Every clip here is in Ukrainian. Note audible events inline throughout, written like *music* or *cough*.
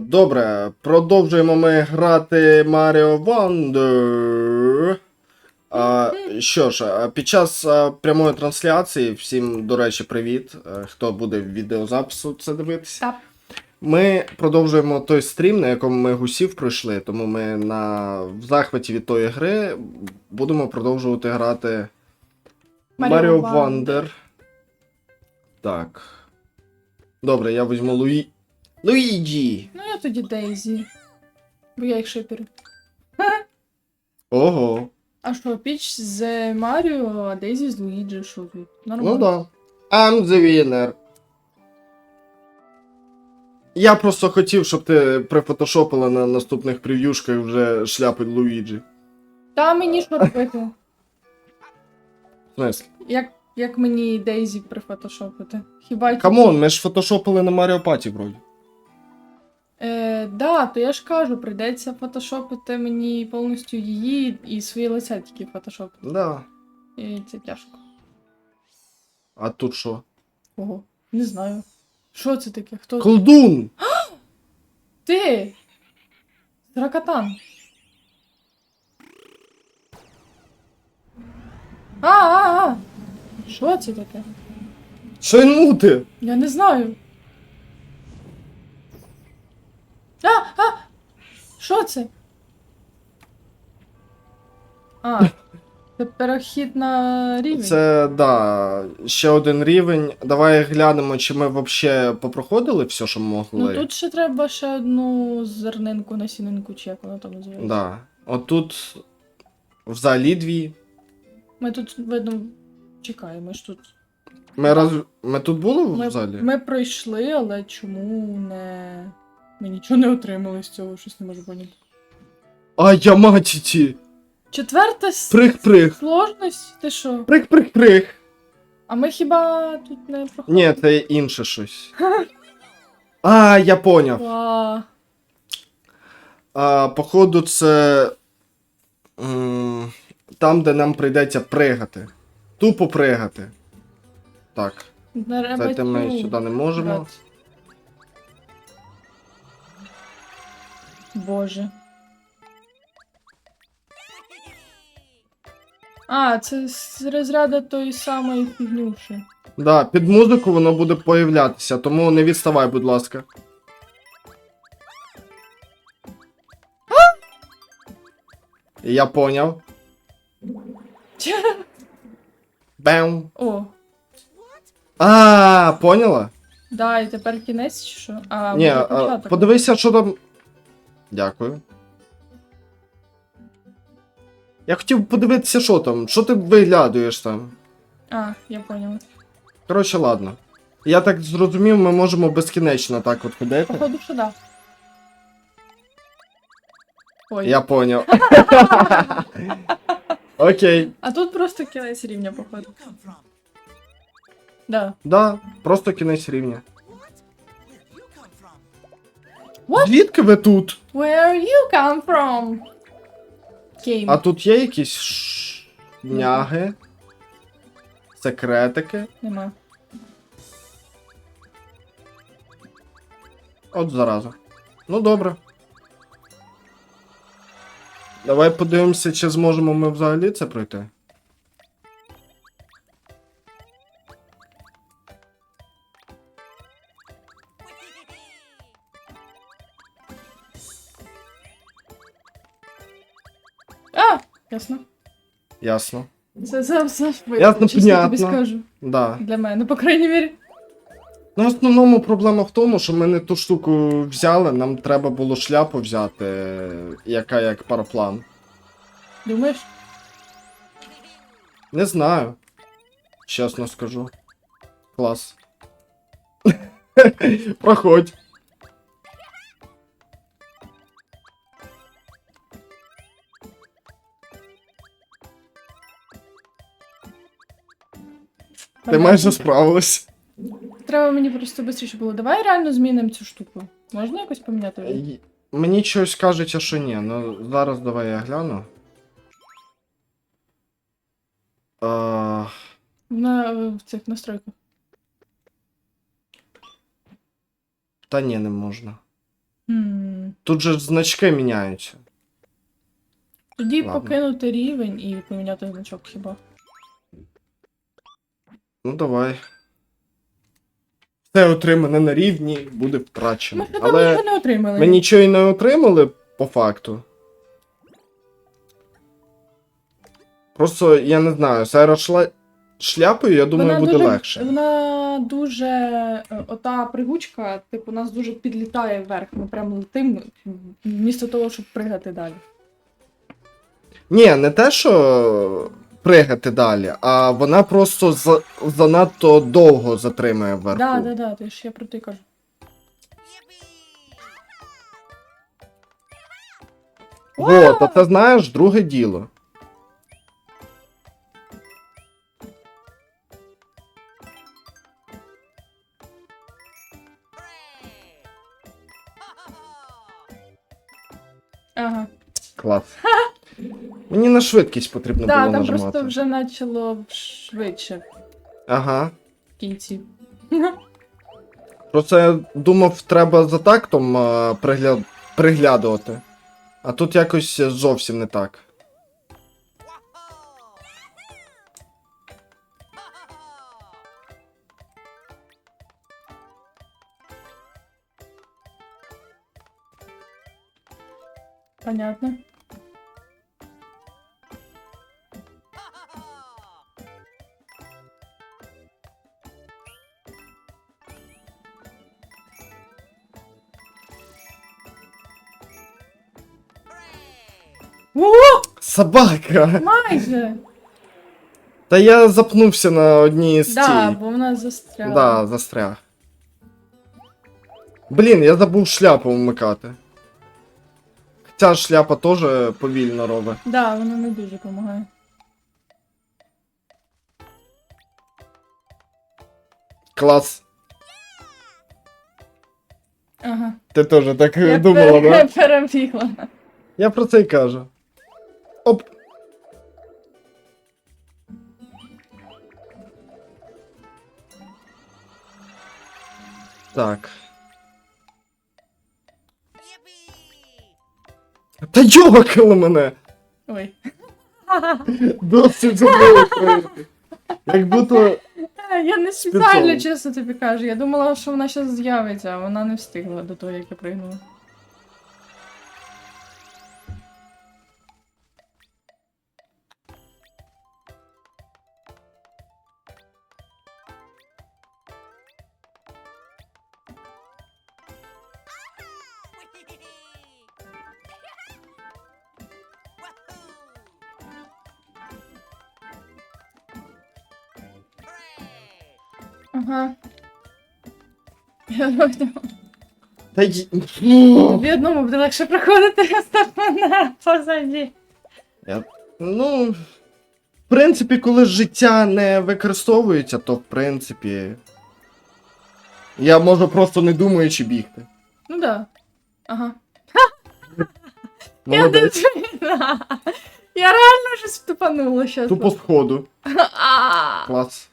Добре, продовжуємо ми грати Mario Wonder. А, що ж, під час прямої трансляції, всім, до речі, привіт, хто буде в відеозапису це дивитися. Ми продовжуємо той стрім, на якому ми гусів пройшли, тому ми на... в захваті від тої гри будемо продовжувати грати Mario. Wonder. Так. Добре, я візьму Луї. Луїджі! Ну я тоді Дейзі. Бо я їх шиперю. Ого. А що, піч з Маріо, а Дейзі з Луїджі, що тут? Нормально. Ну да. I'm the winner. Я просто хотів, щоб ти прифотошопила на наступних прев'юшках вже шляпи Луїджі. Та мені що робити? В смислі? Як, як мені Дейзі прифотошопити? Хіба Камон, ми ж фотошопили на Маріо Паті вроді. Е, да, то я ж кажу, прийдеться фотошопити мені повністю її і своє лице тільки фотошопити. Да. І це тяжко. А тут що? Ого, не знаю. Що це таке? Хто? Колдун! *gasps* Ти! Дракатан. А, а, а! Що це таке? Шайнути! Я не знаю. А, а! Що це? А, це перехід на рівень. Це да, ще один рівень. Давай глянемо, чи ми взагалі попроходили все, що могли. Ну тут ще треба ще одну зернинку насінинку, чи як воно там називається. Да. Отут взагалі дві. Ми тут, видно, чекаємо, ми ж тут. Ми, роз... ми тут були Ми, взагалі? ми пройшли, але чому не. Ми нічого не отримали з цього, щось не можу поняти. А я матіті! Четверта с... Прих-прих! сложність? Ти що? Прих-прих-прих! А ми хіба тут не проходимо? Ні, це інше щось. *laughs* А, я поняв. А, А, походу, це. м, Там, де нам прийдеться пригати. Тупо пригати. Так, треба ми цю сюди не можемо. брати. Боже. А, це з розряду тої самої фігнюші. Да, під музику воно буде появлятися, тому не відставай, будь ласка. Я поняв. Бем. О, А, поняла? да, і тепер кінець чи що? А, Ні, а, початок. подивися, що там. Дякую. Я хотів подивитися, що там. Що ти виглядуєш там? А, я поняла. Коротше, ладно. Я так зрозумів, ми можемо безкінечно так от ходити. Походу, що да. Ой. Я поняв. *laughs* Окей. А тут просто кінець рівня, походу. Да. Да, просто кінець рівня. What? Звідки ви тут? Where you come from? Game. А тут є якісь шняги? Секретики? Нема. От зараза. Ну добре. Давай подивимося, чи зможемо ми взагалі це пройти. Ясно. Це це все Ясно, чесно тобі понятно. скажу. Да. Для мене, по крайній мірі. Ну, в основному проблема в тому, що ми не ту штуку взяли, нам треба було шляпу взяти, яка як параплан. Думаєш? Не знаю. Чесно скажу. Клас. *laughs* Проходь. Ти майже справилась. Треба мені просто швидше було. Давай реально змінимо цю штуку. Можна якось поміняти? Й- Мені щось кажеться, що ні. Ну зараз давай я гляну. А, На в цих настройках. та ні, не можна. Тут же ж значки міняються. Тоді Ладно. покинути рівень і поміняти значок хіба. Ну давай. Все отримане на рівні буде втрачено. Ми Але нічого не отримали. ми нічого і не отримали по факту. Просто я не знаю, з аерошля... шляпою, я думаю, буде дуже, легше. Вона дуже. е, Ота пригучка, типу, нас дуже підлітає вверх. Ми прям летимо, вмісто того, щоб пригати далі. Ні, не те, що пригати далі, а вона просто за... занадто довго затримує вверху. Да, да, да, ти ж я про те кажу. Вот, а це знаєш, друге діло. Швидкість потрібно Да, було там нажимати. просто вже почало швидше Ага. в кінці. Просто я думав, треба за тактом а, пригля... приглядувати. А тут якось зовсім не так. Понятно. Собака! майже! Та я запнувся на одній з Да, цій. бо вона застряла. Да, застряг. Блін, я забув шляпу вмикати. Ця шляпа теж повільно робить. Да, вона не дуже допомагає. Клас. Ага. Ти теж так Я думала, пере- да? перебігла. Я про це й кажу. Оп. Так. Та йокало мене! Ой. *laughs* Досить забув прийти. Як будто. Я не спеціально, Спеціально. чесно тобі кажу. Я думала, що вона зараз з'явиться, а вона не встигла до того, як я пригнула. Ага. Я Та й... тобі одному буде легше проходити, мене позаді. Ну. В принципі, коли життя не використовується, то в принципі. Я можу просто не думаючи бігти. Ну да. Ага. Я дитина. Я реально щось втупанула щас. Тупо сходу. Клас.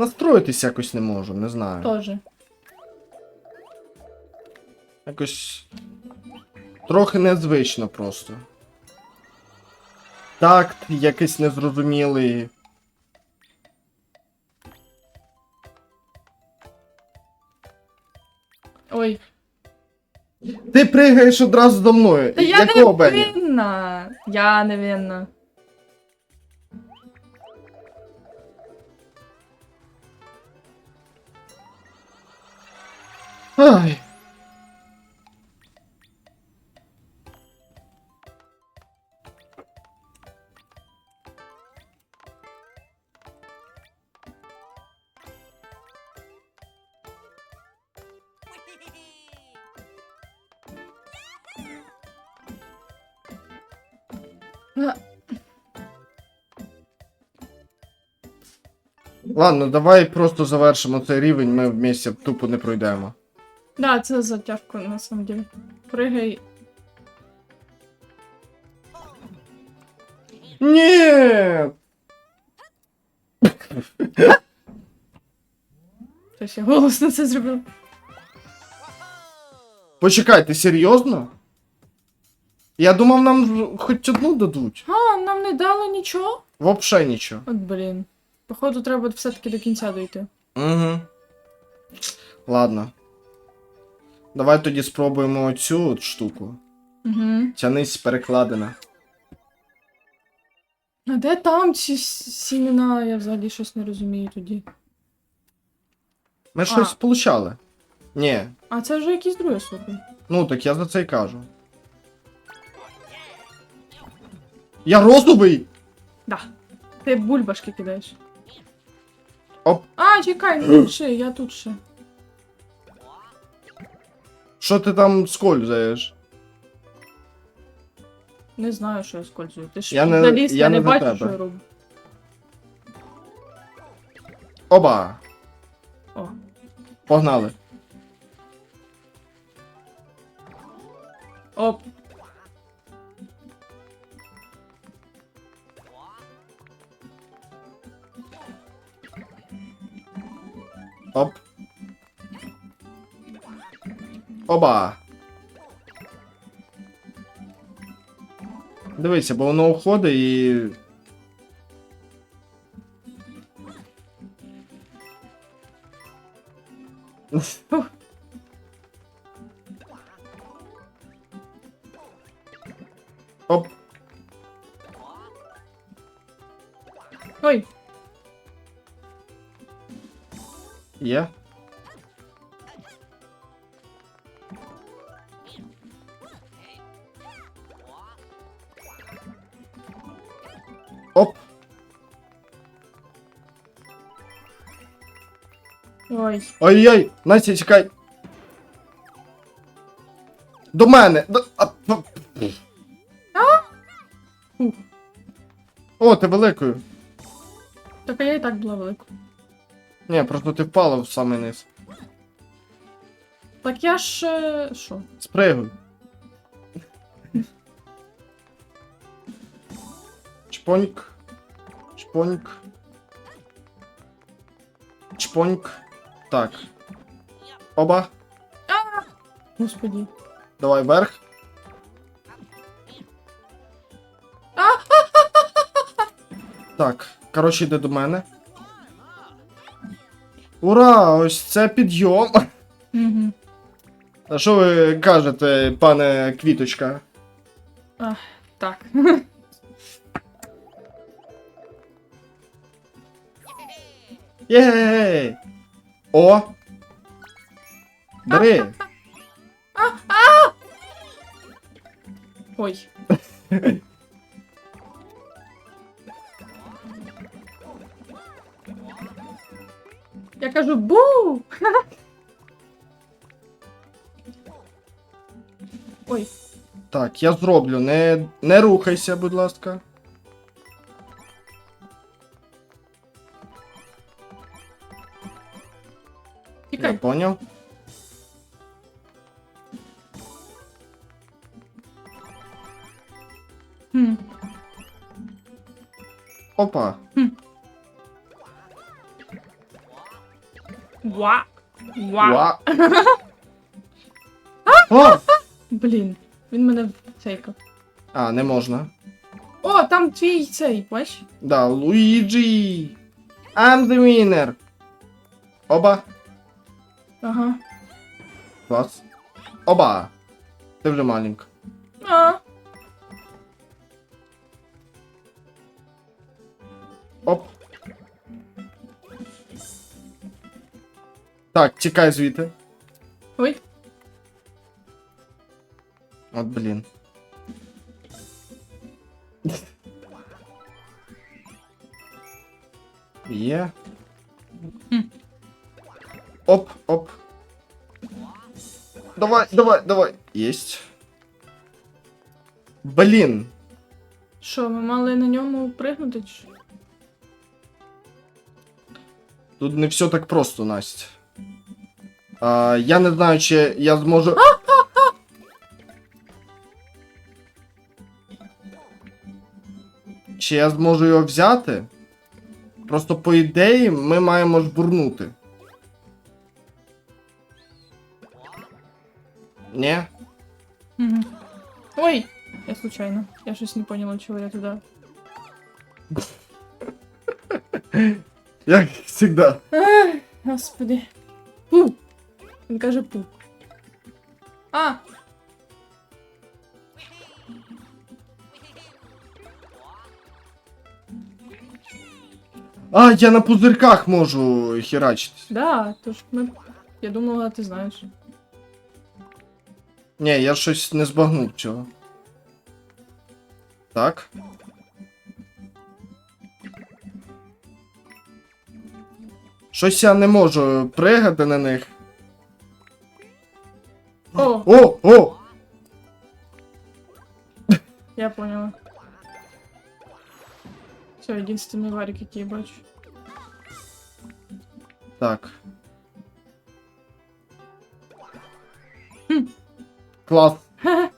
Настроїтись якось не можу, не знаю. Тоже. Якось. Трохи незвично просто. Такт якийсь незрозумілий. Ой. Ти пригаєш одразу за мною. Та я Якого не Бені? винна. Я не винна. Ай. Ладно, давай просто завершимо цей рівень, ми вместе тупо не пройдемо. Да, це затяжко на самом деле. Пригай. Ні! Щось я голосно це зробив. Почекай, ти серйозно? Я думав, нам хоч одну дадуть. А, нам не дали нічого? Вообще нічого. От блін. Походу, треба все-таки до кінця дойти. Угу. Ладно. Давай тоді спробуємо оцю от штуку. Угу. Тянись перекладина. А де там ці с- сімена? Я взагалі щось не розумію тоді. Ми щось получали. Ні. А це вже якийсь другий ступень. Ну, так я за це й кажу. Я розовий! Да. Ти бульбашки кидаєш. Оп. А, чекай, не тут ще, я тут ще. Що ти там скользаєш? Не знаю, що я скользую. Ти ж Я не- журналіст, я я, не не бачу, тебе. що я роблю. Оба! О. Погнали. Оп. Оба. Дивися, бо воно уходить і. Оп. Ой, Є. Оп. Ой. Ой-ой, Настя, чекай. До мене. До... А, О, ти великою. Так а я і так була велика. Ні, просто ти впала в самий низ. Так я ж. е, Що? Спригуй. Чпоньк. Чпоньк. Чпоньк. Так. Оба. Господі. Давай вверх. Так, коротше, йди до мене. Ура! Ось це підйом. Угу. А що ви кажете, пане Квіточка? Так. Єй! О! Бери! Ой. Я кажу бу! *laughs* Ой, Так, я зроблю, не, не рухайся, будь ласка. Поняв. Хм. Опа. Ва. Ва. Ва. *laughs* О! Блін, він мене цейкав. А, не можна. О, там твій цей, бач? Да, Луїджі. I'm the winner. Оба. Ага. Клас. Оба. Ти вже маленька. А. Оп. Так, тікай звідти. Ой. От блін. Є. Хм. Оп, оп. Давай, давай, давай. Єсть. Блін. Що, ми мали на ньому пригнути? чи що? Тут не все так просто, Настя. А, я не знаю, чи я зможу. Чи я зможу його взяти? Просто по ідеї ми маємо жбурнути. Ні? Мгм. Ой! Я случайно. Я щось не поняла, чого я туди. Як завжди. Ах, господи. Пу! Він каже пу. А! А, я на пузирках можу херачитись. Да, то ж ми. Я думала, ти знаєш. Ні, я щось не збагнув цього. Так. Щось я не можу пригати на них. О, О! О! я поняла. Все, единственный варик, який я бачу. Так. Клас. *laughs*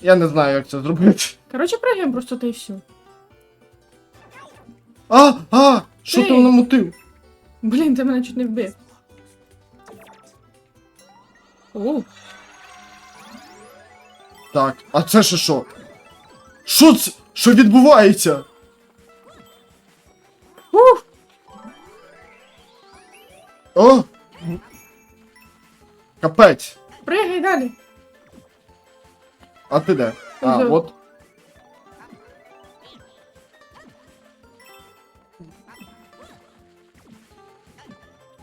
Я не знаю, як це зробити. Короче, прыгаем просто та і все. А! А! Що ти Ей! намутив? Блін, ти мене чуть не вбив. О, Так, а це ще що? Що це? Що відбувається? Капець. Пригай далі. А ти де? А, Уже. от.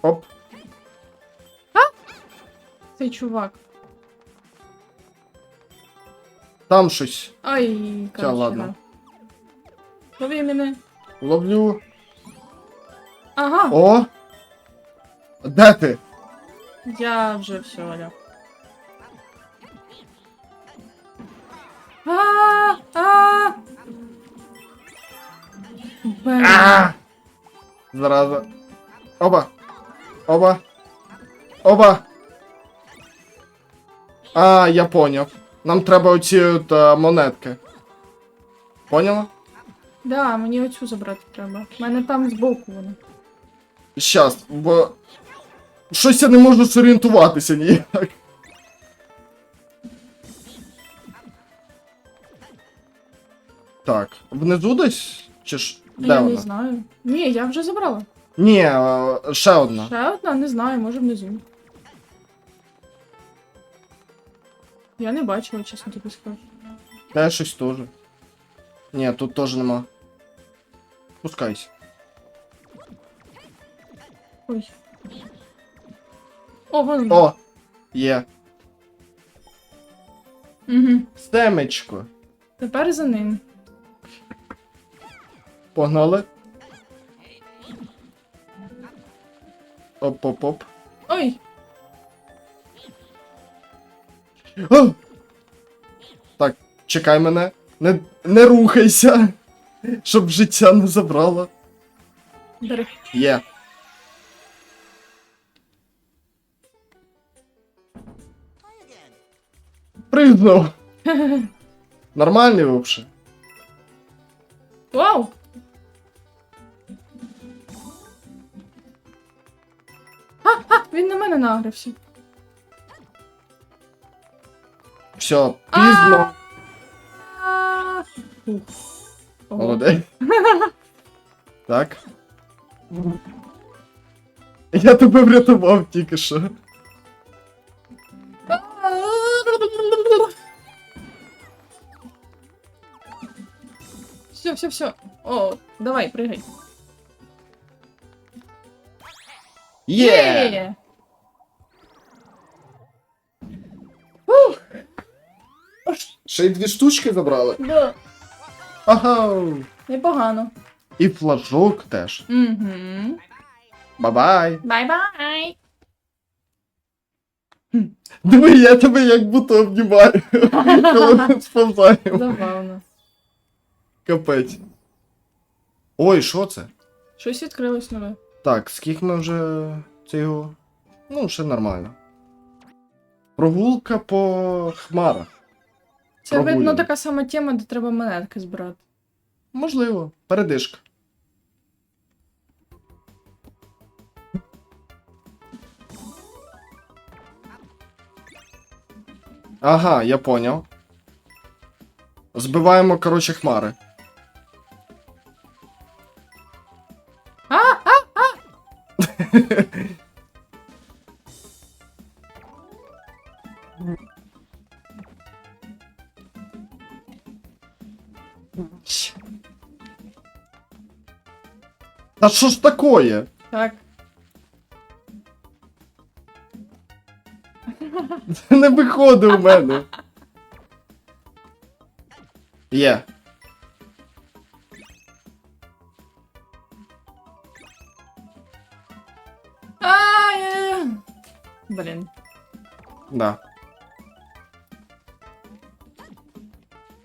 Оп. Цей чувак. Там щось. Ай, Та, ладно. да. Лови мене. Ловлю. Ага, О! Де ти? Я вже все, Оля. А, а. Блін. А! Зараза. Оба. Оба. Оба. А, я поняв. Нам треба оці от, е, монетки. Поняла? Да, мені оцю забрати треба. У мене там збоку вона. Щас, бо. Щось я не можу зорієнтуватися ніяк. Так, внизу десь? Чи ж. Де я вона? не знаю. Ні, я вже забрала. Ні, е, ще одна. Ще одна, не знаю, може внизу. Я не бачила, чесно тобі скажу. Та щось теж. Ні, тут теж нема. Спускайся. Ой. О, вон. О! Є. Угу. Семечко. Тепер за ним. Погнали. Оп-оп-оп. Ой! А! Так, чекай мене. Не, не рухайся. Щоб життя не забрало. Є. Признав. *laughs* Нормальний вообще. Вау! Ха-ха! Він на мене нагрився. Все, пізно. А! Ух. Ого. Молодець. Так. Я тебе врятував тільки що. Все, все, все. О, давай, прыгай. Є! Ух, Ще й дві штучки забрали. да. Ага. Непогано. І флажок теж. Угу. Бай-бай. Бай-бай. Диви, я тебе як будто обнімаю. *laughs* Коли ми сповзаємо. Забавно. Капець. Ой, що це? Щось відкрилось нове. Так, скільки ми вже цього. Ну, ще нормально. Прогулка по хмарах. Це Прогулюємо. видно така сама тема, де треба монетки збирати. Можливо, передишка. Ага, я поняв. Збиваємо, коротше, хмари. Та що ж такое? Так. *laughs* Не виходить у мене. Є. Да.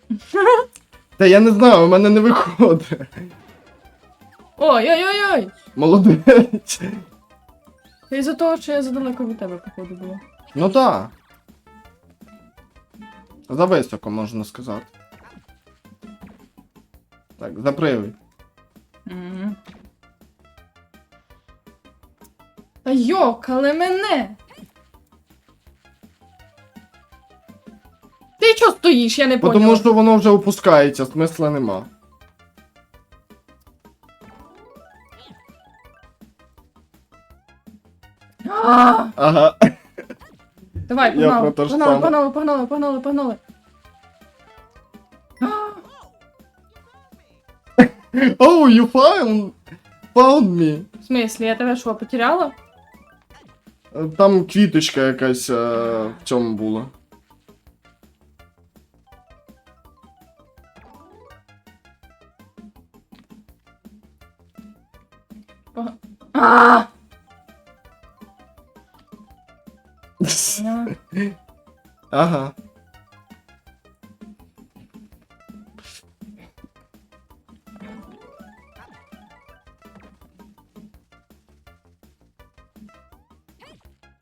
*laughs* Та я не знаю, у мене не виходить. Ой-ой-ой-ой! Молодець. Це із-за того, що я задалеко від тебе, походу, було. Ну да. За високо, можна сказати. Так, запривай. Мгм. Та йокали мене! Стоїш? Я не поняла. Тому що воно вже опускається, смисла нема. А! Ага. Давай, Я погнали, про те ж погнали, саме. погнали, погнали, погнали, погнали. А! *gasps* Oh, you found, found me. В смислі, я тебе що, потеряла? Там квіточка якась е, в цьому була. Ага.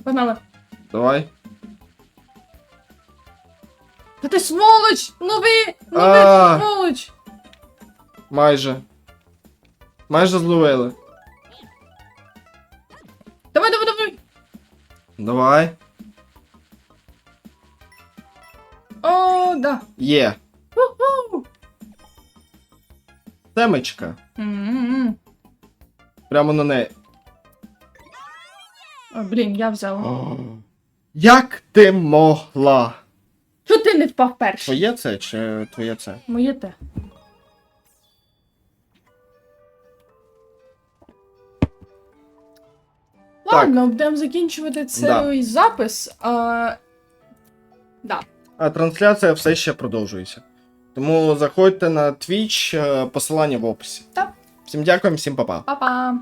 Погнали. Давай. Та ти сволоч! Лови! Лови, А. ти сволоч! Майже. Майже зловили. Давай, давай, давай! Давай. Да. Є. Ху-ху. Темечка. М-м-м. Прямо на неї. О, блін, я взяла. Як ти могла? Чого ти не впав перший? Твоє це чи твоє це? Моє те. Ладно, будемо закінчувати цей запис. А... Да. А трансляція все ще продовжується. Тому заходьте на Twitch, е, посилання в описі. Так. Всім дякуємо, всім па-па. Па-па!